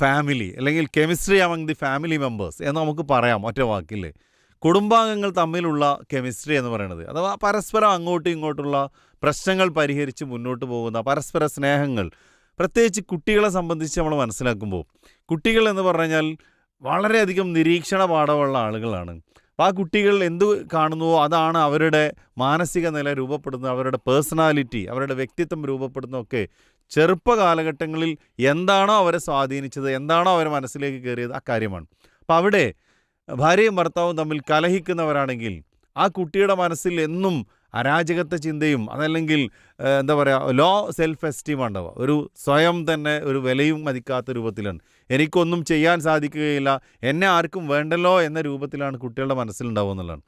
Family അല്ലെങ്കിൽ chemistry among the family members എന്ന് നമുക്ക് പറയാം ഒറ്റ വാക്കിൽ കുടുംബാംഗങ്ങൾ തമ്മിലുള്ള കെമിസ്ട്രി എന്ന് പറയുന്നത്. അഥവാ പരസ്പരം അങ്ങോട്ടും ഇങ്ങോട്ടുള്ള പ്രശ്നങ്ങൾ പരിഹരിച്ച് മുന്നോട്ട് പോകുന്ന പരസ്പര സ്നേഹങ്ങൾ. പ്രത്യേകിച്ച് കുട്ടികളെ സംബന്ധിച്ച് നമ്മൾ മനസ്സിലാക്കുമ്പോൾ കുട്ടികൾ എന്ന് പറഞ്ഞാൽ വളരെയധികം നിരീക്ഷണ പാഠമുള്ള ആളുകളാണ്. അപ്പോൾ ആ കുട്ടികൾ എന്ത് കാണുന്നുവോ അതാണ് അവരുടെ മാനസിക നില രൂപപ്പെടുന്നത് അവരുടെ പേഴ്സണാലിറ്റി അവരുടെ വ്യക്തിത്വം രൂപപ്പെടുന്നതൊക്കെ ചെറുപ്പ കാലഘട്ടങ്ങളിൽ എന്താണോ അവരെ സ്വാധീനിച്ചത് എന്താണോ അവരെ മനസ്സിലേക്ക് കയറിയത് ആ കാര്യമാണ് അപ്പം അവിടെ ഭാര്യയും ഭർത്താവും തമ്മിൽ കലഹിക്കുന്നവരാണെങ്കിൽ ആ കുട്ടിയുടെ മനസ്സിൽ എന്നും അരാജകത്വ ചിന്തയും അതല്ലെങ്കിൽ എന്താ പറയുക ലോ സെൽഫ് എസ്റ്റീം ഉണ്ടാവുക. ഒരു സ്വയം തന്നെ ഒരു വിലയും മതിക്കാത്ത രൂപത്തിലാണ്. എനിക്കൊന്നും ചെയ്യാൻ സാധിക്കുകയില്ല എന്നെ ആർക്കും വേണ്ടല്ലോ എന്ന രൂപത്തിലാണ് കുട്ടികളുടെ മനസ്സിലുണ്ടാവുക എന്നുള്ളതാണ്.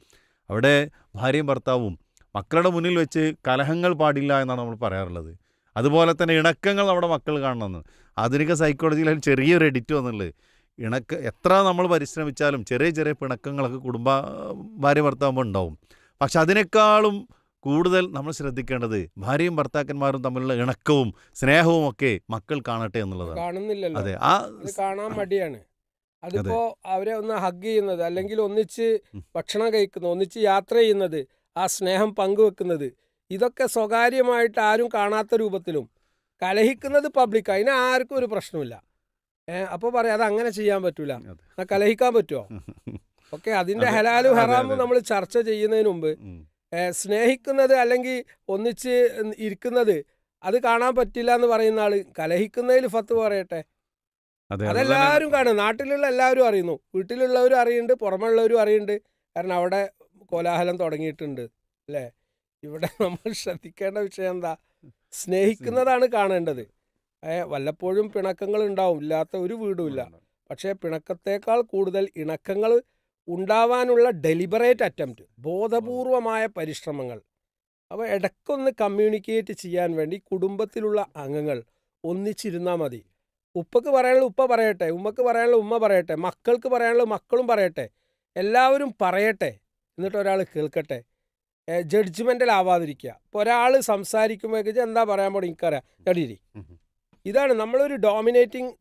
അവിടെ ഭാര്യയും ഭർത്താവും മക്കളുടെ മുന്നിൽ വെച്ച് കലഹങ്ങൾ പാടില്ല എന്നാണ് നമ്മൾ പറയാറുള്ളത്. അതുപോലെ തന്നെ ഇണക്കങ്ങൾ നമ്മുടെ മക്കൾ കാണണമെന്ന്. ആധുനിക സൈക്കോളജിയിൽ അതിൽ ചെറിയൊരു എഡിറ്റ് വന്നുള്ളത് ഇണക്ക എത്ര നമ്മൾ പരിശ്രമിച്ചാലും ചെറിയ ചെറിയ പിണക്കങ്ങളൊക്കെ കുടുംബ ഭാര്യ ഭർത്താവുമ്പോൾ ഉണ്ടാവും. പക്ഷെ അതിനേക്കാളും കൂടുതൽ നമ്മൾ ശ്രദ്ധിക്കേണ്ടത് ഭാര്യയും ഭർത്താക്കന്മാരും തമ്മിലുള്ള ഇണക്കവും സ്നേഹവും ഒക്കെ മക്കൾ കാണട്ടെ എന്നുള്ളതാണ്. കാണുന്നില്ലല്ലോ. അതെ ആ കാണാൻ മടിയാണ്. അതിപ്പോ അവരെ ഒന്ന് ഹഗ് ചെയ്യുന്നത് അല്ലെങ്കിൽ ഒന്നിച്ച് ഭക്ഷണം കഴിക്കുന്നത് ഒന്നിച്ച് യാത്ര ചെയ്യുന്നത് ആ സ്നേഹം പങ്കുവെക്കുന്നത് ഇതൊക്കെ സ്വകാര്യമായിട്ട് ആരും കാണാത്ത രൂപത്തിലും കലഹിക്കുന്നത് പബ്ലിക് അതിന് ആർക്കും ഒരു പ്രശ്നമില്ല ഏഹ് അപ്പോൾ പറയാം അത് അങ്ങനെ ചെയ്യാൻ പറ്റൂല. കലഹിക്കാൻ പറ്റുമോ ഓക്കെ അതിന്റെ ഹലാലു ഹറാമും നമ്മൾ ചർച്ച ചെയ്യുന്നതിന് മുമ്പ് സ്നേഹിക്കുന്നത് അല്ലെങ്കിൽ ഒന്നിച്ച് ഇരിക്കുന്നത് അത് കാണാൻ പറ്റില്ല എന്ന് പറയുന്ന ആൾ കലഹിക്കുന്നതിൽ ഫത്ത് പറയട്ടെ. അതെ അത് അതെല്ലാവരും കാണും. നാട്ടിലുള്ള എല്ലാവരും അറിയുന്നു. വീട്ടിലുള്ളവരും അറിയുന്നുണ്ട് പുറമുള്ളവരും അറിയുന്നുണ്ട്. കാരണം അവിടെ കോലാഹലം തുടങ്ങിയിട്ടുണ്ട്. അല്ലേ? ഇവിടെ നമ്മൾ ശ്രദ്ധിക്കേണ്ട വിഷയം എന്താ? സ്നേഹിക്കുന്നതാണ് കാണേണ്ടത്. വല്ലപ്പോഴും പിണക്കങ്ങൾ ഉണ്ടാവും. ഇല്ലാത്ത ഒരു വീടുമില്ല പക്ഷേ പിണക്കത്തേക്കാൾ കൂടുതൽ ഇണക്കങ്ങൾ ഉണ്ടാവാനുള്ള ഡെലിബറേറ്റ് അറ്റംപ്റ്റ് ബോധപൂർവമായ പരിശ്രമങ്ങൾ അപ്പോൾ ഇടയ്ക്കൊന്ന് കമ്മ്യൂണിക്കേറ്റ് ചെയ്യാൻ വേണ്ടി കുടുംബത്തിലുള്ള അംഗങ്ങൾ ഒന്നിച്ചിരുന്നാൽ മതി. ഉപ്പക്ക് പറയാനുള്ള ഉപ്പ പറയട്ടെ ഉമ്മക്ക് പറയാനുള്ള ഉമ്മ പറയട്ടെ മക്കൾക്ക് പറയാനുള്ള മക്കളും പറയട്ടെ എല്ലാവരും പറയട്ടെ എന്നിട്ട് ഒരാൾ കേൾക്കട്ടെ. ജഡ്ജ്മെന്റിലാവാതിരിക്കുക ഇപ്പോൾ ഒരാൾ സംസാരിക്കുമ്പോഴേക്ക് എന്താ പറയാൻ പോലും എനിക്കറിയാം. ചടിയിരി. ഇതാണ് നമ്മളൊരു ഡോമിനേറ്റിംഗ്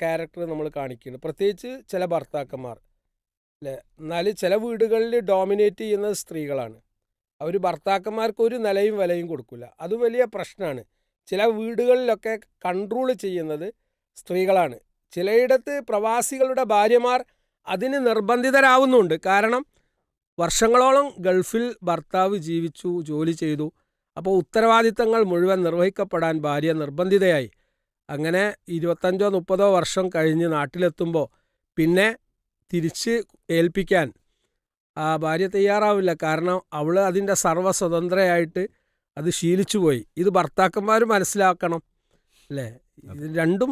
ക്യാരക്ടർ നമ്മൾ കാണിക്കുന്നത്. പ്രത്യേകിച്ച് ചില ഭർത്താക്കന്മാർ. അല്ലേ എന്നാൽ ചില വീടുകളിൽ ഡോമിനേറ്റ് ചെയ്യുന്നത് സ്ത്രീകളാണ്. അവർ ഭർത്താക്കന്മാർക്ക് ഒരു നിലയും വിലയും കൊടുക്കില്ല അത് വലിയ പ്രശ്നമാണ് ചില വീടുകളിലൊക്കെ കൺട്രോൾ ചെയ്യുന്നത് സ്ത്രീകളാണ്. ചിലയിടത്ത് പ്രവാസികളുടെ ഭാര്യമാർ അതിന് നിർബന്ധിതരാവുന്നുണ്ട്. കാരണം വർഷങ്ങളോളം ഗൾഫിൽ ഭർത്താവ് ജീവിച്ചു ജോലി ചെയ്തു. അപ്പോൾ ഉത്തരവാദിത്തങ്ങൾ മുഴുവൻ നിർവഹിക്കപ്പെടാൻ ഭാര്യ നിർബന്ധിതയായി. അങ്ങനെ ഇരുപത്തഞ്ചോ മുപ്പതോ വർഷം കഴിഞ്ഞ് നാട്ടിലെത്തുമ്പോൾ പിന്നെ തിരിച്ച് ഏൽപ്പിക്കാൻ ആ ഭാര്യ തയ്യാറാവില്ല. കാരണം അവൾ അതിന്റെ സർവസ്വതന്ത്രയായിട്ട് അത് ശീലിച്ചു പോയി ഇത് ഭർത്താക്കന്മാർ മനസ്സിലാക്കണം അല്ലേ? ഇത് രണ്ടും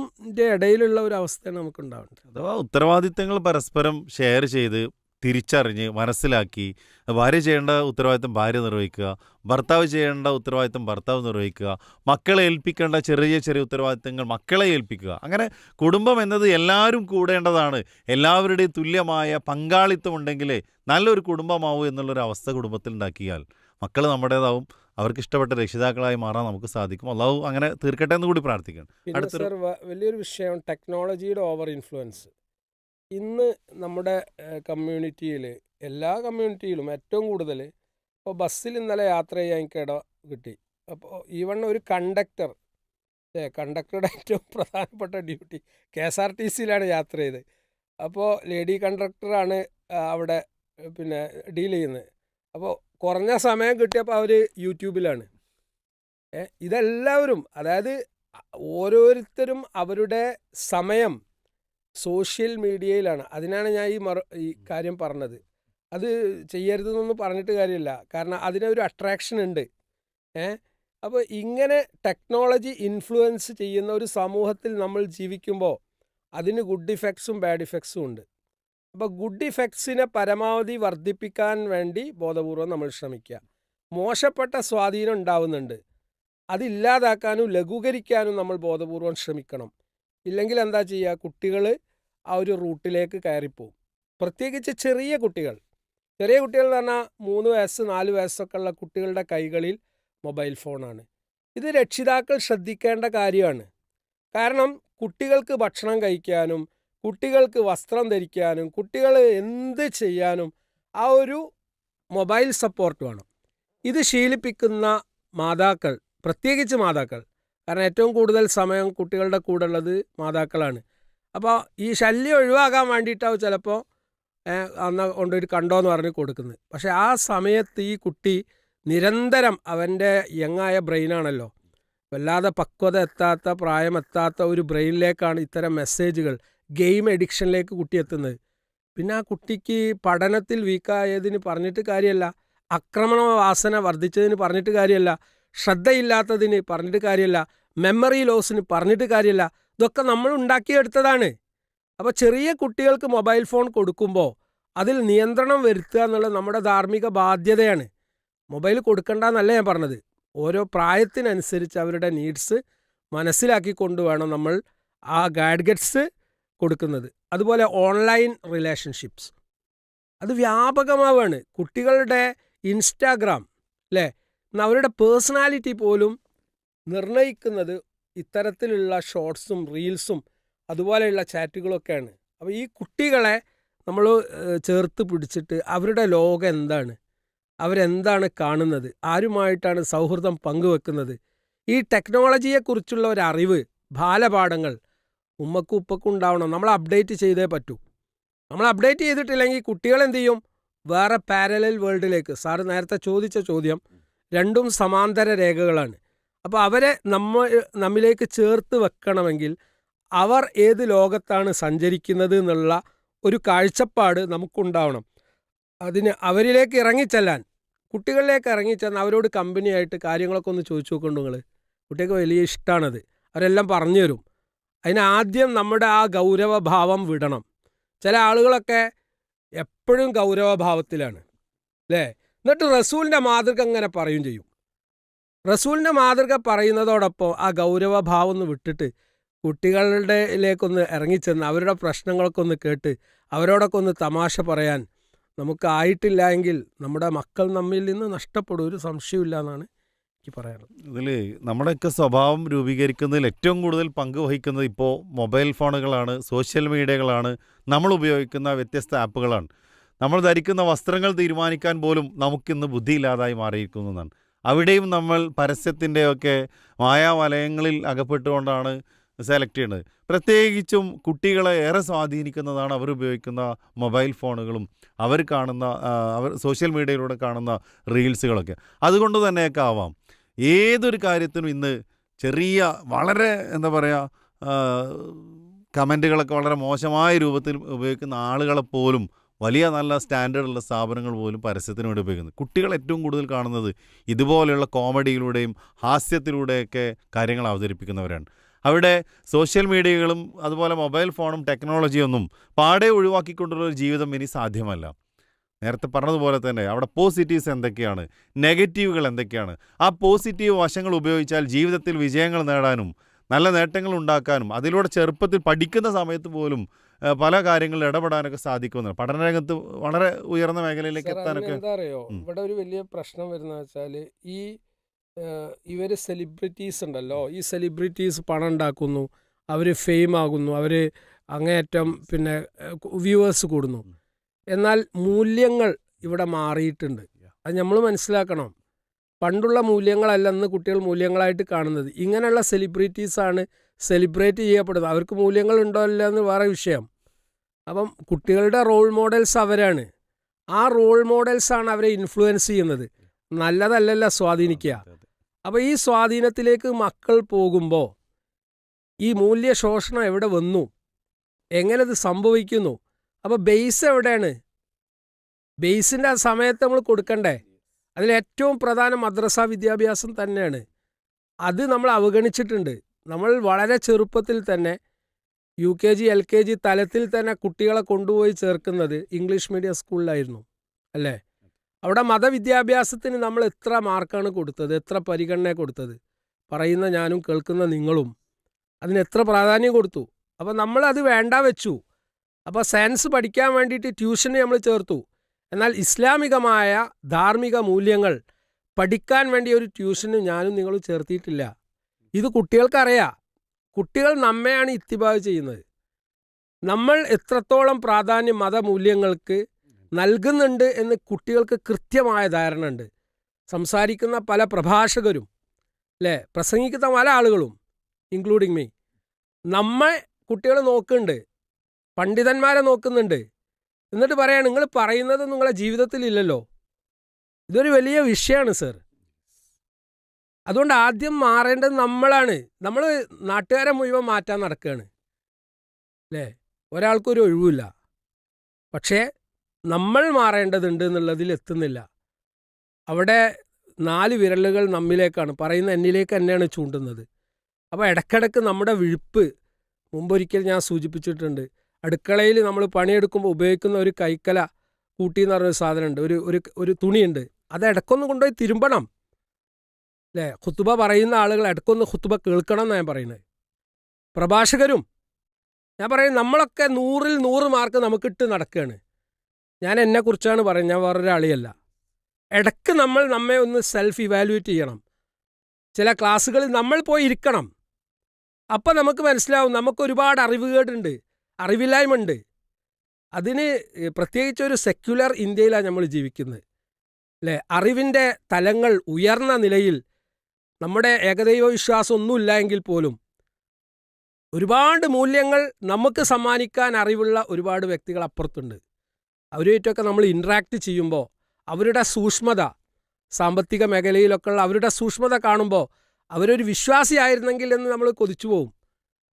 ഇടയിലുള്ള ഒരു അവസ്ഥയാണ് നമുക്ക് ഉണ്ടാവേണ്ടത് അഥവാ ഉത്തരവാദിത്തങ്ങൾ പരസ്പരം ഷെയർ ചെയ്ത് തിരിച്ചറിഞ്ഞ് മനസ്സിലാക്കി ഭാര്യ ചെയ്യേണ്ട ഉത്തരവാദിത്തം ഭാര്യ നിർവഹിക്കുക ഭർത്താവ് ചെയ്യേണ്ട ഉത്തരവാദിത്തം ഭർത്താവ് നിർവഹിക്കുക മക്കളെ ഏൽപ്പിക്കേണ്ട ചെറിയ ചെറിയ ഉത്തരവാദിത്തങ്ങൾ മക്കളെ ഏൽപ്പിക്കുക. അങ്ങനെ കുടുംബം എന്നത് എല്ലാവരും കൂടേണ്ടതാണ്. എല്ലാവരുടെയും തുല്യമായ പങ്കാളിത്തം ഉണ്ടെങ്കിലേ നല്ലൊരു കുടുംബമാവൂ എന്നുള്ളൊരു അവസ്ഥ കുടുംബത്തിൽ ഉണ്ടാക്കിയാൽ മക്കൾ നമ്മുടേതാവും. അവർക്ക് ഇഷ്ടപ്പെട്ട രക്ഷിതാക്കളായി മാറാൻ നമുക്ക് സാധിക്കും. അള്ളാഹു അങ്ങനെ തീർക്കട്ടെ എന്ന് കൂടി പ്രാർത്ഥിക്കണം അടുത്ത അടുത്തൊരു- വലിയൊരു വിഷയം ടെക്നോളജിയുടെ ഓവർ ഇൻഫ്ലുവൻസ് ഇന്ന് നമ്മുടെ കമ്മ്യൂണിറ്റിയിൽ എല്ലാ കമ്മ്യൂണിറ്റിയിലും ഏറ്റവും കൂടുതൽ ഇപ്പോൾ ബസ്സിൽ ഇന്നലെ യാത്ര ചെയ്യാൻ ഇട കിട്ടി. അപ്പോൾ ഈവൺ ഒരു കണ്ടക്ടർ ഏ കണ്ടക്ടറുടെ ഏറ്റവും പ്രധാനപ്പെട്ട duty K S R T സിയിലാണ് യാത്ര ചെയ്തത്. അപ്പോൾ ലേഡി കണ്ടക്ടറാണ് അവിടെ പിന്നെ ഡീൽ ചെയ്യുന്നത്. അപ്പോൾ കുറഞ്ഞ സമയം കിട്ടിയപ്പോൾ അവർ യൂട്യൂബിലാണ്. ഇതെല്ലാവരും അതായത് ഓരോരുത്തരും അവരുടെ സമയം സോഷ്യൽ മീഡിയയിലാണ്. അതിനാണ് ഞാൻ ഈ മറ ഈ കാര്യം പറഞ്ഞത്. അത് ചെയ്യരുതെന്നൊന്നും പറഞ്ഞിട്ട് കാര്യമില്ല. കാരണം അതിനൊരു അട്രാക്ഷൻ ഉണ്ട്. ഏ? അപ്പോൾ ഇങ്ങനെ ടെക്നോളജി ഇൻഫ്ലുവൻസ് ചെയ്യുന്ന ഒരു സമൂഹത്തിൽ നമ്മൾ ജീവിക്കുമ്പോൾ അതിന് ഗുഡ് ഇഫക്ട്സും ബാഡ് ഇഫക്ട്സും ഉണ്ട്. അപ്പോൾ ഗുഡ് ഇഫക്ട്സിനെ പരമാവധി വർദ്ധിപ്പിക്കാൻ വേണ്ടി ബോധപൂർവം നമ്മൾ ശ്രമിക്കുക. മോശപ്പെട്ട സ്വാധീനം ഉണ്ടാവുന്നുണ്ട്. അതില്ലാതാക്കാനും ലഘൂകരിക്കാനും നമ്മൾ ബോധപൂർവം ശ്രമിക്കണം. ഇല്ലെങ്കിൽ എന്താ ചെയ്യുക കുട്ടികൾ ആ ഒരു റൂട്ടിലേക്ക് കയറിപ്പോവും. പ്രത്യേകിച്ച് ചെറിയ കുട്ടികൾ. ചെറിയ കുട്ടികൾ എന്ന് പറഞ്ഞാൽ മൂന്ന് വയസ്സ് നാല് വയസ്സൊക്കെ ഉള്ള കുട്ടികളുടെ കൈകളിൽ മൊബൈൽ ഫോണാണ്. ഇത് രക്ഷിതാക്കൾ ശ്രദ്ധിക്കേണ്ട കാര്യമാണ്. കാരണം കുട്ടികൾക്ക് ഭക്ഷണം കഴിക്കാനും കുട്ടികൾക്ക് വസ്ത്രം ധരിക്കാനും കുട്ടികൾ എന്ത് ചെയ്യാനും ആ ഒരു മൊബൈൽ സപ്പോർട്ട് വേണം. ഇത് ശീലിപ്പിക്കുന്ന മാതാക്കൾ പ്രത്യേകിച്ച് മാതാക്കൾ കാരണം ഏറ്റവും കൂടുതൽ സമയം കുട്ടികളുടെ കൂടെ ഉള്ളത് മാതാക്കളാണ്. അപ്പോൾ ഈ ശല്യം ഒഴിവാക്കാൻ വേണ്ടിയിട്ടാവും ചിലപ്പോൾ അന്ന് കൊണ്ടൊരു കണ്ടോ എന്ന് പറഞ്ഞ് കൊടുക്കുന്നത്. പക്ഷേ ആ സമയത്ത് ഈ കുട്ടി നിരന്തരം അവന്റെ യങ്ങായ ബ്രെയിനാണല്ലോ. വല്ലാതെ പക്വത എത്താത്ത പ്രായമെത്താത്ത ഒരു ബ്രെയിനിലേക്കാണ് ഇത്തരം മെസ്സേജുകൾ ഗെയിം എഡിക്ഷനിലേക്ക് കുട്ടി എത്തുന്നത്. പിന്നെ ആ കുട്ടിക്ക് പഠനത്തിൽ വീക്കായതിന് പറഞ്ഞിട്ട് കാര്യമല്ല ആക്രമണ വാസന വർദ്ധിച്ചതിന് പറഞ്ഞിട്ട് കാര്യമല്ല ശ്രദ്ധയില്ലാത്തതിന് പറഞ്ഞിട്ട് കാര്യമല്ല മെമ്മറി ലോസിന് പറഞ്ഞിട്ട് കാര്യമില്ല. ഇതൊക്കെ നമ്മൾ ഉണ്ടാക്കിയെടുത്തതാണ്. അപ്പോൾ ചെറിയ കുട്ടികൾക്ക് മൊബൈൽ ഫോൺ കൊടുക്കുമ്പോൾ അതിൽ നിയന്ത്രണം വരുത്തുക എന്നുള്ളത് നമ്മുടെ ധാർമ്മിക ബാധ്യതയാണ്. മൊബൈൽ കൊടുക്കണ്ട എന്നല്ല ഞാൻ പറഞ്ഞത്. ഓരോ പ്രായത്തിനനുസരിച്ച് അവരുടെ നീഡ്സ് മനസ്സിലാക്കിക്കൊണ്ട് വേണം നമ്മൾ ആ ഗാഡ്ഗറ്റ്സ് കൊടുക്കുന്നത്. അതുപോലെ ഓൺലൈൻ റിലേഷൻഷിപ്സ് അത് വ്യാപകമാവാണ്. കുട്ടികളുടെ ഇൻസ്റ്റാഗ്രാം അല്ലേ അവരുടെ പേഴ്സണാലിറ്റി പോലും നിർണയിക്കുന്നത് ഇത്തരത്തിലുള്ള ഷോർട്സും റീൽസും അതുപോലെയുള്ള ചാറ്റുകളൊക്കെയാണ്. അപ്പോൾ ഈ കുട്ടികളെ നമ്മൾ ചേർത്ത് പിടിച്ചിട്ട് അവരുടെ ലോകം എന്താണ്? അവരെന്താണ് കാണുന്നത്? ആരുമായിട്ടാണ് സൗഹൃദം പങ്കുവെക്കുന്നത്? ഈ ടെക്നോളജിയെക്കുറിച്ചുള്ള ഒരു അറിവ് ബാലപാഠങ്ങൾ ഉമ്മക്കും ഉപ്പക്കും ഉണ്ടാവണം. നമ്മൾ അപ്ഡേറ്റ് ചെയ്തേ പറ്റൂ. നമ്മൾ അപ്ഡേറ്റ് ചെയ്തിട്ടില്ലെങ്കിൽ കുട്ടികൾ എന്ത് ചെയ്യും? വേറെ പാരലൽ വേൾഡിലേക്ക്. സാറ് നേരത്തെ ചോദിച്ച ചോദ്യം രണ്ടും സമാന്തര രേഖകളാണ്. അപ്പോൾ അവരെ നമ്മ നമ്മിലേക്ക് ചേർത്ത് വെക്കണമെങ്കിൽ അവർ ഏത് ലോകത്താണ് സഞ്ചരിക്കുന്നത് എന്നുള്ള ഒരു കാഴ്ചപ്പാട് നമുക്കുണ്ടാവണം. അതിന് അവരിലേക്ക് ഇറങ്ങിച്ചെല്ലാൻ കുട്ടികളിലേക്ക് ഇറങ്ങിച്ചെന്ന് അവരോട് കമ്പനിയായിട്ട് കാര്യങ്ങളൊക്കെ ഒന്ന് ചോദിച്ചു നോക്കുന്നുണ്ട് നിങ്ങൾ കുട്ടികൾക്ക് വലിയ ഇഷ്ടമാണത് അവരെല്ലാം പറഞ്ഞു തരും അതിനാദ്യം നമ്മുടെ ആ ഗൗരവഭാവം വിടണം. ചില ആളുകളൊക്കെ എപ്പോഴും ഗൗരവഭാവത്തിലാണ്. അല്ലേ? എന്നിട്ട് റസൂലിന്റെ മാതൃക അങ്ങനെ പറയും ചെയ്യും. റസൂലിന്റെ മാതൃക പറയുന്നതോടൊപ്പം ആ ഗൗരവഭാവം ഒന്ന് വിട്ടിട്ട് കുട്ടികളുടെയിലേക്കൊന്ന് ഇറങ്ങിച്ചെന്ന് അവരുടെ പ്രശ്നങ്ങളൊക്കെ ഒന്ന് കേട്ട് അവരോടൊക്കെ ഒന്ന് തമാശ പറയാൻ നമുക്കായിട്ടില്ല എങ്കിൽ നമ്മുടെ മക്കൾ നമ്മിൽ നിന്ന് നഷ്ടപ്പെടും ഒരു സംശയമില്ല എന്നാണ് എനിക്ക് പറയാനുള്ളത്. ഇതിൽ നമ്മുടെയൊക്കെ സ്വഭാവം രൂപീകരിക്കുന്നതിൽ ഏറ്റവും കൂടുതൽ പങ്ക് വഹിക്കുന്നത് ഇപ്പോൾ മൊബൈൽ ഫോണുകളാണ് സോഷ്യൽ മീഡിയകളാണ് നമ്മൾ ഉപയോഗിക്കുന്ന വ്യത്യസ്ത ആപ്പുകളാണ്. നമ്മൾ ധരിക്കുന്ന വസ്ത്രങ്ങൾ തീരുമാനിക്കാൻ പോലും നമുക്കിന്ന് ബുദ്ധിയില്ലാതായി മാറിയിരിക്കുന്നതാണ് അവിടെയും നമ്മൾ പരസ്യത്തിന്റെയൊക്കെ മായാവലയങ്ങളിൽ അകപ്പെട്ടുകൊണ്ടാണ് സെലക്ട് ചെയ്യുന്നത്. പ്രത്യേകിച്ചും കുട്ടികളെ ഏറെ സ്വാധീനിക്കുന്നതാണ് അവർ ഉപയോഗിക്കുന്ന മൊബൈൽ ഫോണുകളും അവർ കാണുന്ന അവർ സോഷ്യൽ മീഡിയയിലൂടെ കാണുന്ന റീൽസുകളൊക്കെ. അതുകൊണ്ട് തന്നെയൊക്കെ ആവാം. ഏതൊരു കാര്യത്തിനും ഇന്ന് ചെറിയ വളരെ എന്താ പറയുക കമന്റുകളൊക്കെ വളരെ മോശമായ രൂപത്തിൽ ഉപയോഗിക്കുന്ന ആളുകളെ പോലും വലിയ നല്ല സ്റ്റാൻഡേർഡുള്ള സ്ഥാപനങ്ങൾ പോലും പരസ്യത്തിന് വേണ്ടി ഉപയോഗിക്കുന്നത് കുട്ടികൾ ഏറ്റവും കൂടുതൽ കാണുന്നത് ഇതുപോലെയുള്ള കോമഡിയിലൂടെയും ഹാസ്യത്തിലൂടെയൊക്കെ കാര്യങ്ങൾ അവതരിപ്പിക്കുന്നവരാണ്. അവിടെ സോഷ്യൽ മീഡിയകളും അതുപോലെ മൊബൈൽ ഫോണും ടെക്നോളജിയൊന്നും പാടെ ഒഴിവാക്കിക്കൊണ്ടുള്ള ഒരു ജീവിതം ഇനി സാധ്യമല്ല. നേരത്തെ പറഞ്ഞതുപോലെ തന്നെ അവിടെ പോസിറ്റീവ്സ് എന്തൊക്കെയാണ്? നെഗറ്റീവുകൾ എന്തൊക്കെയാണ്? ആ പോസിറ്റീവ് വശങ്ങൾ ഉപയോഗിച്ചാൽ ജീവിതത്തിൽ വിജയങ്ങൾ നേടാനും നല്ല നേട്ടങ്ങൾ ഉണ്ടാക്കാനും അതിലൂടെ ചെറുപ്പത്തിൽ പഠിക്കുന്ന സമയത്ത് പോലും പല കാര്യങ്ങളിൽ ഇടപെടാനൊക്കെ സാധിക്കുമെന്നാണ്. പഠനരംഗത്ത് വളരെ ഉയർന്ന മേഖലയിലേക്ക് എത്താനൊക്കെ എന്താ അറിയോ? ഇവിടെ ഒരു വലിയ പ്രശ്നം വരുന്ന വെച്ചാൽ ഈ ഇവർ സെലിബ്രിറ്റീസ് ഉണ്ടല്ലോ. ഈ സെലിബ്രിറ്റീസ് പണം ഉണ്ടാക്കുന്നു അവർ ഫെയിം ആകുന്നു അവർ അങ്ങേയറ്റം പിന്നെ വ്യൂവേഴ്സ് കൂടുന്നു. എന്നാൽ മൂല്യങ്ങൾ ഇവിടെ മാറിയിട്ടുണ്ട്. അത് നമ്മൾ മനസ്സിലാക്കണം. പണ്ടുള്ള മൂല്യങ്ങളല്ല ഇന്ന് കുട്ടികൾ മൂല്യങ്ങളായിട്ട് കാണുന്നത്. ഇങ്ങനെയുള്ള സെലിബ്രിറ്റീസാണ് സെലിബ്രേറ്റ് ചെയ്യപ്പെടുന്നത്. അവർക്ക് മൂല്യങ്ങൾ ഉണ്ടോ ഇല്ല എന്ന് വേറെ വിഷയം. അപ്പം കുട്ടികളുടെ റോൾ മോഡൽസ് അവരാണ്. ആ റോൾ മോഡൽസാണ് അവരെ ഇൻഫ്ലുവൻസ് ചെയ്യുന്നത്. നല്ലതല്ലല്ല സ്വാധീനിക്കുക. അപ്പോൾ ഈ സ്വാധീനത്തിലേക്ക് മക്കൾ പോകുമ്പോൾ ഈ മൂല്യ ശോഷണം എവിടെ വന്നു? എങ്ങനെ ഇത് സംഭവിക്കുന്നു? അപ്പോൾ ബേസ് എവിടെയാണ്? ബേസിന്റെ ആ സമയത്ത് നമ്മൾ കൊടുക്കണ്ടേ? അതിൽ ഏറ്റവും പ്രധാനം മദ്രസ വിദ്യാഭ്യാസം തന്നെയാണ്. അത് നമ്മൾ അവഗണിച്ചിട്ടുണ്ട്. നമ്മൾ വളരെ ചെറുപ്പത്തിൽ തന്നെ U K G L K G തലത്തിൽ തന്നെ കുട്ടികളെ കൊണ്ടുപോയി ചേർക്കുന്നത് ഇംഗ്ലീഷ് മീഡിയം സ്കൂളിലായിരുന്നു. അല്ലേ? അവിടെ മതവിദ്യാഭ്യാസത്തിന് നമ്മൾ എത്ര മാർക്കാണ് കൊടുത്തത്? എത്ര പരിഗണന കൊടുത്തത്? പറയുന്ന ഞാനും കേൾക്കുന്ന നിങ്ങളും അതിന് എത്ര പ്രാധാന്യം കൊടുത്തു? അപ്പോൾ നമ്മൾ അത് വേണ്ട വെച്ചു. അപ്പോൾ സയൻസ് പഠിക്കാൻ വേണ്ടിയിട്ട് ട്യൂഷന് നമ്മൾ ചേർത്തു. എന്നാൽ ഇസ്ലാമികമായ ധാർമ്മിക മൂല്യങ്ങൾ പഠിക്കാൻ വേണ്ടി ഒരു ട്യൂഷന് ഞാനും നിങ്ങളും ചേർത്തിയിട്ടില്ല. ഇത് കുട്ടികൾക്കറിയാം. കുട്ടികൾ നമ്മെയാണ് ഇത്തിബാവ് ചെയ്യുന്നത്. നമ്മൾ എത്രത്തോളം പ്രാധാന്യം മതമൂല്യങ്ങൾക്ക് നൽകുന്നുണ്ട് എന്ന് കുട്ടികൾക്ക് കൃത്യമായ ധാരണ ഉണ്ട്. സംസാരിക്കുന്ന പല പ്രഭാഷകരും അല്ലേ പ്രസംഗിക്കുന്ന പല ആളുകളും ഇൻക്ലൂഡിങ് മീ നമ്മെ കുട്ടികൾ നോക്കുന്നുണ്ട്. പണ്ഡിതന്മാരെ നോക്കുന്നുണ്ട്. എന്നിട്ട് പറയാം നിങ്ങൾ പറയുന്നത് നിങ്ങളെ ജീവിതത്തിൽ ഇല്ലല്ലോ ഇതൊരു വലിയ വിഷയമാണ് സർ അതുകൊണ്ട് ആദ്യം മാറേണ്ടത് നമ്മളാണ്. നമ്മൾ നാട്ടുകാരെ മുഴുവൻ മാറ്റാൻ നടക്കുകയാണ് അല്ലേ? ഒരാൾക്കൊരു ഒഴിവില്ല പക്ഷേ നമ്മൾ മാറേണ്ടതുണ്ട് എന്നുള്ളതിൽ എത്തുന്നില്ല. അവിടെ നാല് വിരലുകൾ നമ്മിലേക്കാണ്. പറയുന്ന എന്നിലേക്ക് തന്നെയാണ് ചൂണ്ടുന്നത്. അപ്പോൾ ഇടക്കിടക്ക് നമ്മുടെ വിഴുപ്പ് മുമ്പൊരിക്കൽ ഞാൻ സൂചിപ്പിച്ചിട്ടുണ്ട് അടുക്കളയിൽ നമ്മൾ പണിയെടുക്കുമ്പോൾ ഉപയോഗിക്കുന്ന ഒരു കൈക്കല കൂട്ടി എന്ന് പറഞ്ഞൊരു സാധനമുണ്ട് ഒരു ഒരു ഒരു തുണിയുണ്ട്. അത് ഇടക്കൊന്ന് കൊണ്ടുപോയി തിരുമ്പണം. അല്ലേ ഖുത്തുബ പറയുന്ന ആളുകൾ ഇടക്കൊന്ന് ഖുത്തുബ കേൾക്കണം എന്നാണ് ഞാൻ പറയുന്നത് പ്രഭാഷകരും ഞാൻ പറയുന്നത് നമ്മളൊക്കെ നൂറിൽ നൂറ് മാർക്ക് നമുക്കിട്ട് നടക്കുകയാണ് ഞാൻ എന്നെക്കുറിച്ചാണ് പറയുന്നത് ഞാൻ വേറൊരാളിയല്ല. ഇടയ്ക്ക് നമ്മൾ നമ്മെ ഒന്ന് സെൽഫ് ഇവാലുവേറ്റ് ചെയ്യണം. ചില ക്ലാസ്സുകളിൽ നമ്മൾ പോയി ഇരിക്കണം അപ്പം നമുക്ക് മനസ്സിലാവും. നമുക്ക് ഒരുപാട് അറിവുകേടുണ്ട്. അറിവില്ലായ്മ ഉണ്ട് അതിന് പ്രത്യേകിച്ച് ഒരു സെക്യുലർ ഇന്ത്യയിലാണ് നമ്മൾ ജീവിക്കുന്നത്. അല്ലേ? അറിവിന്റെ തലങ്ങൾ ഉയർന്ന നിലയിൽ നമ്മുടെ ഏകദൈവ വിശ്വാസം ഒന്നുമില്ല എങ്കിൽ പോലും ഒരുപാട് മൂല്യങ്ങൾ നമുക്ക് സമ്മാനിക്കാൻ അറിവുള്ള ഒരുപാട് വ്യക്തികൾ അപ്പുറത്തുണ്ട്. അവരുമായിട്ടൊക്കെ നമ്മൾ ഇൻട്രാക്ട് ചെയ്യുമ്പോൾ അവരുടെ സൂക്ഷ്മത സാമ്പത്തിക മേഖലയിലൊക്കെ ഉള്ള അവരുടെ സൂക്ഷ്മത കാണുമ്പോൾ അവരൊരു വിശ്വാസിയായിരുന്നെങ്കിൽ എന്ന് നമ്മൾ കൊതിച്ചു പോവും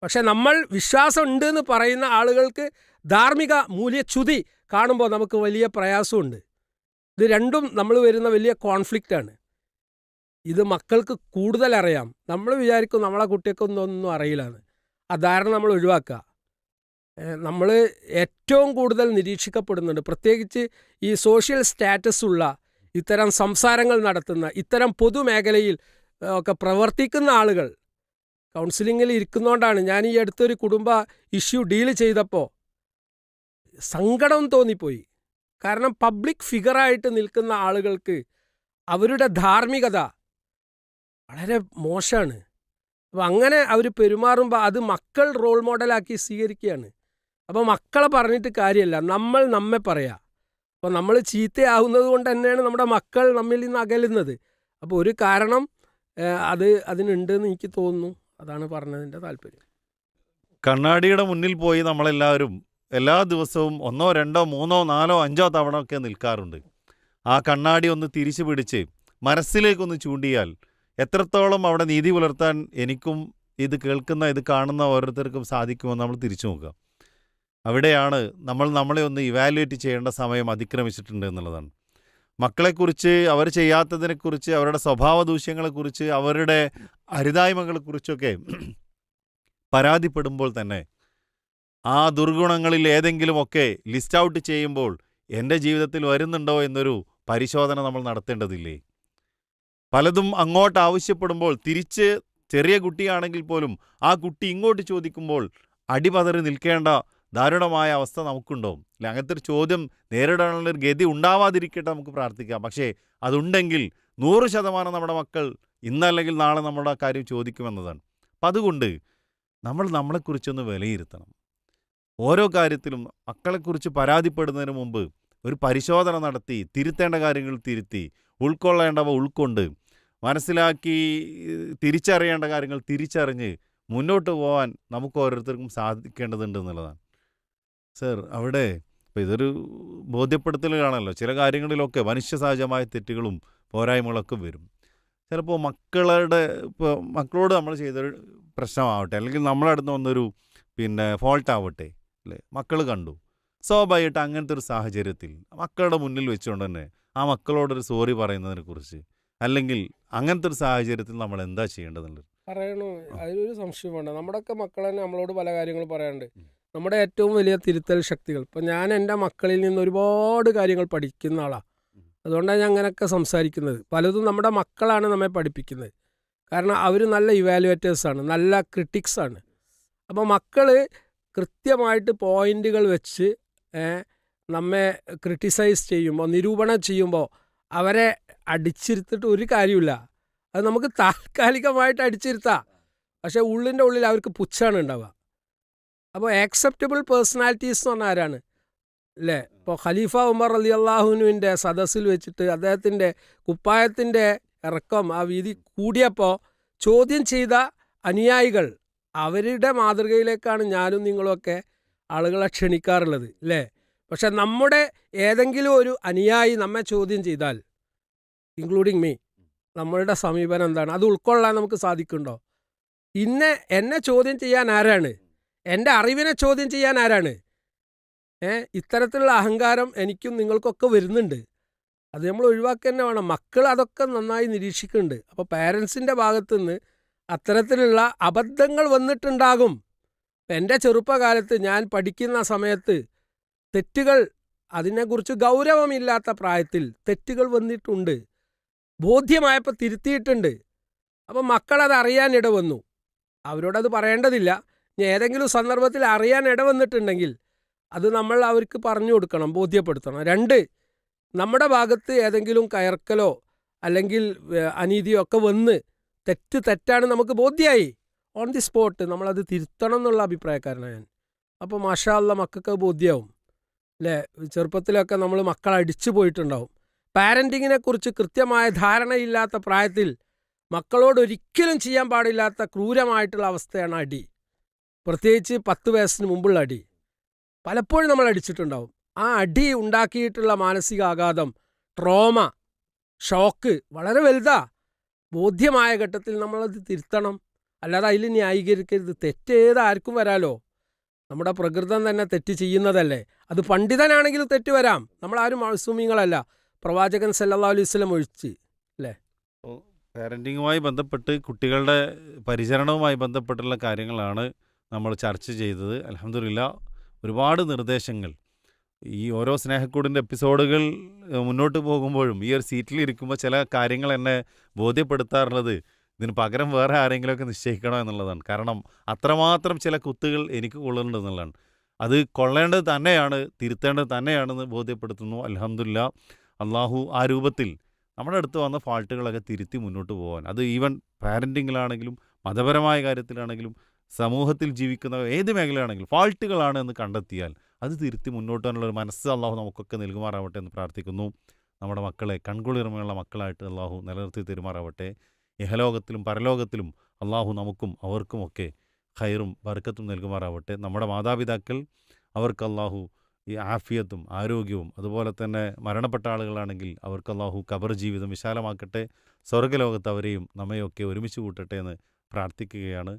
പക്ഷെ നമ്മൾ വിശ്വാസം ഉണ്ട് എന്ന് പറയുന്ന ആളുകൾക്ക് ധാർമ്മിക മൂല്യച്യുതി കാണുമ്പോൾ നമുക്ക് വലിയ പ്രയാസമുണ്ട്. ഇത് രണ്ടും നമ്മൾ വരുന്ന വലിയ കോൺഫ്ലിക്റ്റാണ്. ഇത് മക്കൾക്ക് കൂടുതൽ അറിയാം നമ്മൾ വിചാരിക്കും നമ്മളെ കുട്ടികൾക്കൊന്നും അറിയില്ലാന്ന്. ആ ധാരണ നമ്മൾ ഒഴിവാക്കുക. നമ്മൾ ഏറ്റവും കൂടുതൽ നിരീക്ഷിക്കപ്പെടുന്നുണ്ട്. പ്രത്യേകിച്ച് ഈ സോഷ്യൽ സ്റ്റാറ്റസ് ഉള്ള ഇത്തരം സംസാരങ്ങൾ നടത്തുന്ന ഇത്തരം പൊതുമേഖലയിൽ ഒക്കെ പ്രവർത്തിക്കുന്ന ആളുകൾ കൗൺസിലിങ്ങിൽ ഇരിക്കുന്നതുകൊണ്ടാണ് ഞാൻ ഈ അടുത്തൊരു കുടുംബ ഇഷ്യൂ ഡീൽ ചെയ്തപ്പോൾ സങ്കടം തോന്നിപ്പോയി. കാരണം പബ്ലിക് ഫിഗറായിട്ട് നിൽക്കുന്ന ആളുകൾക്ക് അവരുടെ ധാർമ്മികത വളരെ മോശമാണ് അപ്പോൾ അങ്ങനെ അവർ പെരുമാറുമ്പോൾ അത് മക്കൾ റോൾ മോഡലാക്കി സ്വീകരിക്കുകയാണ് അപ്പോൾ മക്കളെ പറഞ്ഞിട്ട് കാര്യമല്ല നമ്മൾ നമ്മെ പറയാം. അപ്പോൾ നമ്മൾ ചീത്തയാവുന്നത് കൊണ്ട് തന്നെയാണ് നമ്മുടെ മക്കൾ നമ്മിൽ നിന്ന് അകലുന്നത്. അപ്പോൾ ഒരു കാരണം അത് അതിനുണ്ടെന്ന് എനിക്ക് തോന്നുന്നു. അതാണ് പറഞ്ഞതിന്റെ താല്പര്യം. കണ്ണാടിയുടെ മുന്നിൽ പോയി നമ്മളെല്ലാവരും എല്ലാ ദിവസവും ഒന്നോ രണ്ടോ മൂന്നോ നാലോ അഞ്ചോ തവണ ഒക്കെ നിൽക്കാറുണ്ട്. ആ കണ്ണാടി ഒന്ന് തിരിച്ചു പിടിച്ച് മനസ്സിലേക്കൊന്ന് ചൂണ്ടിയാൽ എത്രത്തോളം അവിടെ നീതി പുലർത്താൻ എനിക്കും ഇത് കേൾക്കുന്ന ഇത് കാണുന്ന ഓരോരുത്തർക്കും സാധിക്കുമെന്ന് നമ്മൾ തിരിച്ചു നോക്കുക. അവിടെയാണ് നമ്മൾ നമ്മളെ ഒന്ന് ഇവാലുവേറ്റ് ചെയ്യേണ്ട സമയം അതിക്രമിച്ചിട്ടുണ്ട് എന്നുള്ളതാണ്. മക്കളെക്കുറിച്ച് അവർ ചെയ്യാത്തതിനെക്കുറിച്ച് അവരുടെ സ്വഭാവ ദൂഷ്യങ്ങളെക്കുറിച്ച് അവരുടെ അരുതായ്മകളെക്കുറിച്ചൊക്കെ പരാതിപ്പെടുമ്പോൾ തന്നെ ആ ദുർഗുണങ്ങളിൽ ഏതെങ്കിലുമൊക്കെ ലിസ്റ്റ് ഔട്ട് ചെയ്യുമ്പോൾ എന്റെ ജീവിതത്തിൽ വരുന്നുണ്ടോ എന്നൊരു പരിശോധന നമ്മൾ നടത്തേണ്ടതില്ലേ? പലതും അങ്ങോട്ട് ആവശ്യപ്പെടുമ്പോൾ തിരിച്ച് ചെറിയ കുട്ടിയാണെങ്കിൽ പോലും ആ കുട്ടി ഇങ്ങോട്ട് ചോദിക്കുമ്പോൾ അടിപതറി നിൽക്കേണ്ട ദാരുണമായ അവസ്ഥ നമുക്കുണ്ടോ? അല്ലെ അങ്ങനത്തെ ഒരു ചോദ്യം നേരിടാനുള്ളൊരു ഗതി ഉണ്ടാവാതിരിക്കട്ടെ നമുക്ക് പ്രാർത്ഥിക്കാം. പക്ഷേ അതുണ്ടെങ്കിൽ നൂറ് ശതമാനം നമ്മുടെ മക്കൾ ഇന്നല്ലെങ്കിൽ നാളെ നമ്മുടെ ആ കാര്യം ചോദിക്കുമെന്നതാണ്. അപ്പം അതുകൊണ്ട് നമ്മൾ നമ്മളെക്കുറിച്ചൊന്ന് വിലയിരുത്തണം. ഓരോ കാര്യത്തിലും മക്കളെക്കുറിച്ച് പരാതിപ്പെടുന്നതിന് മുമ്പ് ഒരു പരിശോധന നടത്തി തിരുത്തേണ്ട കാര്യങ്ങൾ തിരുത്തി ഉൾക്കൊള്ളേണ്ടവ ഉൾക്കൊണ്ട് മനസ്സിലാക്കി തിരിച്ചറിയേണ്ട കാര്യങ്ങൾ തിരിച്ചറിഞ്ഞ് മുന്നോട്ട് പോകാൻ നമുക്ക് ഓരോരുത്തർക്കും സാധിക്കേണ്ടതുണ്ട് എന്നുള്ളതാണ്. സർ അവിടെ ഇപ്പോൾ ഇതൊരു ബോധ്യപ്പെടുത്തലുകളാണല്ലോ. ചില കാര്യങ്ങളിലൊക്കെ മനുഷ്യ സഹജമായ തെറ്റുകളും പോരായ്മകളൊക്കെ വരും. ചിലപ്പോൾ മക്കളുടെ ഇപ്പോൾ മക്കളോട് നമ്മൾ ചെയ്തൊരു പ്രശ്നമാവട്ടെ അല്ലെങ്കിൽ നമ്മളെ അടുത്ത് വന്നൊരു പിന്നെ ഫോൾട്ട് ആവട്ടെ അല്ലേ? മക്കൾ കണ്ടു. സ്വാഭാവികമായിട്ട് അങ്ങനത്തെ ഒരു സാഹചര്യത്തിൽ മക്കളുടെ മുന്നിൽ വെച്ചുകൊണ്ട് തന്നെ ആ മക്കളോടൊരു സോറി പറയുന്നതിനെ കുറിച്ച് അല്ലെങ്കിൽ അങ്ങനത്തെ ഒരു സാഹചര്യത്തിൽ നമ്മൾ എന്താ ചെയ്യേണ്ടതെന്നുള്ളത്? പറയണു. അതിലൊരു സംശയം വേണ്ട. നമ്മുടെയൊക്കെ മക്കൾ തന്നെ നമ്മളോട് പല കാര്യങ്ങളും പറയാറുണ്ട്. നമ്മുടെ ഏറ്റവും വലിയ തിരുത്തൽ ശക്തികൾ. ഇപ്പം ഞാൻ എന്റെ മക്കളിൽ നിന്ന് ഒരുപാട് കാര്യങ്ങൾ പഠിക്കുന്ന ആളാണ് അതുകൊണ്ടാണ് ഞാൻ അങ്ങനെയൊക്കെ സംസാരിക്കുന്നത്. പലതും നമ്മുടെ മക്കളാണ് നമ്മെ പഠിപ്പിക്കുന്നത്. കാരണം അവർ നല്ല ഇവാലുവേറ്റേഴ്സാണ് നല്ല ക്രിട്ടിക്സാണ് അപ്പോൾ മക്കൾ കൃത്യമായിട്ട് പോയിന്റുകൾ വെച്ച് നമ്മെ ക്രിട്ടിസൈസ് ചെയ്യുമ്പോൾ നിരൂപണം ചെയ്യുമ്പോൾ അവരെ അടിച്ചിരുത്തിട്ട് ഒരു കാര്യമില്ല അത് നമുക്ക് താൽക്കാലികമായിട്ട് അടിച്ചിരുത്താം. പക്ഷേ ഉള്ളിന്റെ ഉള്ളിൽ അവർക്ക് പുച്ഛാണ് ഉണ്ടാവുക. അപ്പോൾ ആക്സെപ്റ്റബിൾ പേഴ്സണാലിറ്റീസ് എന്ന് പറഞ്ഞാൽ ആരാണ്? അല്ലേ ഇപ്പോൾ ഖലീഫ ഉമർ അലി അള്ളാഹുനുവിന്റെ സദസ്സിൽ വെച്ചിട്ട് അദ്ദേഹത്തിന്റെ കുപ്പായത്തിന്റെ ഇറക്കം ആ വീതി കൂടിയപ്പോൾ ചോദ്യം ചെയ്ത അനുയായികൾ അവരുടെ മാതൃകയിലേക്കാണ് ഞാനും നിങ്ങളുമൊക്കെ ആളുകളെ ക്ഷണിക്കാറുള്ളത് അല്ലേ പക്ഷെ നമ്മുടെ ഏതെങ്കിലും ഒരു അനുയായി നമ്മെ ചോദ്യം ചെയ്താൽ ഇൻക്ലൂഡിങ് മീ നമ്മളുടെ സമീപനം എന്താണ്? അത് ഉൾക്കൊള്ളാൻ നമുക്ക് സാധിക്കുന്നുണ്ടോ? ഇന്നെ എന്നെ ചോദ്യം ചെയ്യാൻ ആരാണ്? എന്റെ അറിവിനെ ചോദ്യം ചെയ്യാൻ ആരാണ്? ഇത്തരത്തിലുള്ള അഹങ്കാരം എനിക്കും നിങ്ങൾക്കൊക്കെ വരുന്നുണ്ട്. അത് നമ്മൾ ഒഴിവാക്കുക തന്നെ വേണം. മക്കൾ അതൊക്കെ നന്നായി നിരീക്ഷിക്കുന്നുണ്ട്. അപ്പോൾ പാരൻസിന്റെ ഭാഗത്തു നിന്ന് അത്തരത്തിലുള്ള അബദ്ധങ്ങൾ വന്നിട്ടുണ്ടാകും. എന്റെ ചെറുപ്പകാലത്ത് ഞാൻ പഠിക്കുന്ന സമയത്ത് തെറ്റുകൾ അതിനെക്കുറിച്ച് ഗൗരവമില്ലാത്ത പ്രായത്തിൽ തെറ്റുകൾ വന്നിട്ടുണ്ട്. ബോധ്യമായപ്പോൾ തിരുത്തിയിട്ടുണ്ട്. അപ്പോൾ മക്കളത് അറിയാൻ ഇടവന്നു. അവരോടത് പറയേണ്ടതില്ല. ഇനി ഏതെങ്കിലും സന്ദർഭത്തിൽ അറിയാൻ ഇടവന്നിട്ടുണ്ടെങ്കിൽ അത് നമ്മൾ അവർക്ക് പറഞ്ഞു കൊടുക്കണം ബോധ്യപ്പെടുത്തണം. രണ്ട് നമ്മുടെ ഭാഗത്ത് ഏതെങ്കിലും കയർക്കലോ അല്ലെങ്കിൽ അനീതിയോ ഒക്കെ വന്ന് തെറ്റ് തെറ്റാണ് നമുക്ക് ബോധ്യമായി ഓൺ ദി സ്പോട്ട് നമ്മളത് തിരുത്തണം എന്നുള്ള അഭിപ്രായക്കാരനാണ് ഞാൻ. അപ്പോൾ മാഷാല്ല മക്കൾക്ക് ബോധ്യമാവും അല്ലേ ചെറുപ്പത്തിലൊക്കെ നമ്മൾ മക്കളെ അടിച്ചു പോയിട്ടുണ്ടാവും. പാരന്റിങ്ങിനെ കുറിച്ച് കൃത്യമായ ധാരണയില്ലാത്ത പ്രായത്തിൽ മക്കളോട് ഒരിക്കലും ചെയ്യാൻ പാടില്ലാത്ത ക്രൂരമായിട്ടുള്ള അവസ്ഥയാണ് അടി. പ്രത്യേകിച്ച് പത്ത് വയസ്സിന് മുമ്പുള്ള അടി. പലപ്പോഴും നമ്മൾ അടിച്ചിട്ടുണ്ടാവും. ആ അടി ഉണ്ടാക്കിയിട്ടുള്ള മാനസികാഘാതം ട്രോമ ഷോക്ക് വളരെ വലുതാ. ബോധ്യമായ ഘട്ടത്തിൽ നമ്മളത് തിരുത്തണം. അല്ലാതെ അതിൽ ന്യായീകരിക്കരുത്. തെറ്റേത് ആർക്കും വരാലോ. നമ്മുടെ പ്രകൃതം തന്നെ തെറ്റ് ചെയ്യുന്നതല്ലേ. അത് പണ്ഡിതനാണെങ്കിൽ തെറ്റ് വരാം. നമ്മളാരും മൗസൂമിങ്ങളല്ല പ്രവാചകൻ സല്ലാ അലൈഹി വസല്ലം ഒഴിച്ച് പാരന്റിങ്ങുമായി ബന്ധപ്പെട്ട് കുട്ടികളുടെ പരിചരണവുമായി ബന്ധപ്പെട്ടുള്ള കാര്യങ്ങളാണ് നമ്മൾ ചർച്ച ചെയ്തത്. അലഹമില്ല ഒരുപാട് നിർദ്ദേശങ്ങൾ. ഈ ഓരോ സ്നേഹക്കൂടിന്റെ എപ്പിസോഡുകൾ മുന്നോട്ട് പോകുമ്പോഴും ഈ ഒരു സീറ്റിൽ ഇരിക്കുമ്പോൾ ചില കാര്യങ്ങൾ എന്നെ ബോധ്യപ്പെടുത്താറുള്ളത് ഇതിന് പകരം വേറെ ആരെങ്കിലുമൊക്കെ നിശ്ചയിക്കണോ എന്നുള്ളതാണ്. കാരണം അത്രമാത്രം ചില കുത്തുകൾ എനിക്ക് കൊള്ളുന്നുണ്ട് എന്നുള്ളതാണ്. അത് കൊള്ളേണ്ടത് തന്നെയാണ് തിരുത്തേണ്ടത് തന്നെയാണെന്ന് ബോധ്യപ്പെടുത്തുന്നു. അലഹമില്ല അള്ളാഹു ആ രൂപത്തിൽ നമ്മുടെ അടുത്ത് വന്ന ഫാൾട്ടുകളൊക്കെ തിരുത്തി മുന്നോട്ട് പോകാൻ അത് ഈവൻ പാരന്റിങ്ങിലാണെങ്കിലും മതപരമായ കാര്യത്തിലാണെങ്കിലും സമൂഹത്തിൽ ജീവിക്കുന്ന ഏത് മേഖലയാണെങ്കിലും ഫാൾട്ടുകളാണ് എന്ന് കണ്ടെത്തിയാൽ അത് തിരുത്തി മുന്നോട്ട് പോകാനുള്ള ഒരു മനസ്സ് അള്ളാഹു നമുക്കൊക്കെ നൽകുമാറാവട്ടെ എന്ന് പ്രാർത്ഥിക്കുന്നു. നമ്മുടെ മക്കളെ കൺകുളിർമയുള്ള മക്കളായിട്ട് അള്ളാഹു നിലനിർത്തി തരുമാറാവട്ടെ. ഇഹലോകത്തിലും പരലോകത്തിലും അള്ളാഹു നമുക്കും അവർക്കുമൊക്കെ ഖൈറും ബർക്കത്തും നൽകുമാറാവട്ടെ. നമ്മുടെ മാതാപിതാക്കൾ അവർക്ക് അള്ളാഹു ഈ ആഫിയത്തും ആരോഗ്യവും അതുപോലെ തന്നെ മരണപ്പെട്ട ആളുകളാണെങ്കിൽ അവർക്ക് അള്ളാഹു ഖബർ ജീവിതം വിശാലമാക്കട്ടെ. സ്വർഗലോകത്ത് അവരെയും നമ്മയൊക്കെ ഒരുമിച്ച് കൂട്ടട്ടെ എന്ന് പ്രാർത്ഥിക്കുകയാണ്.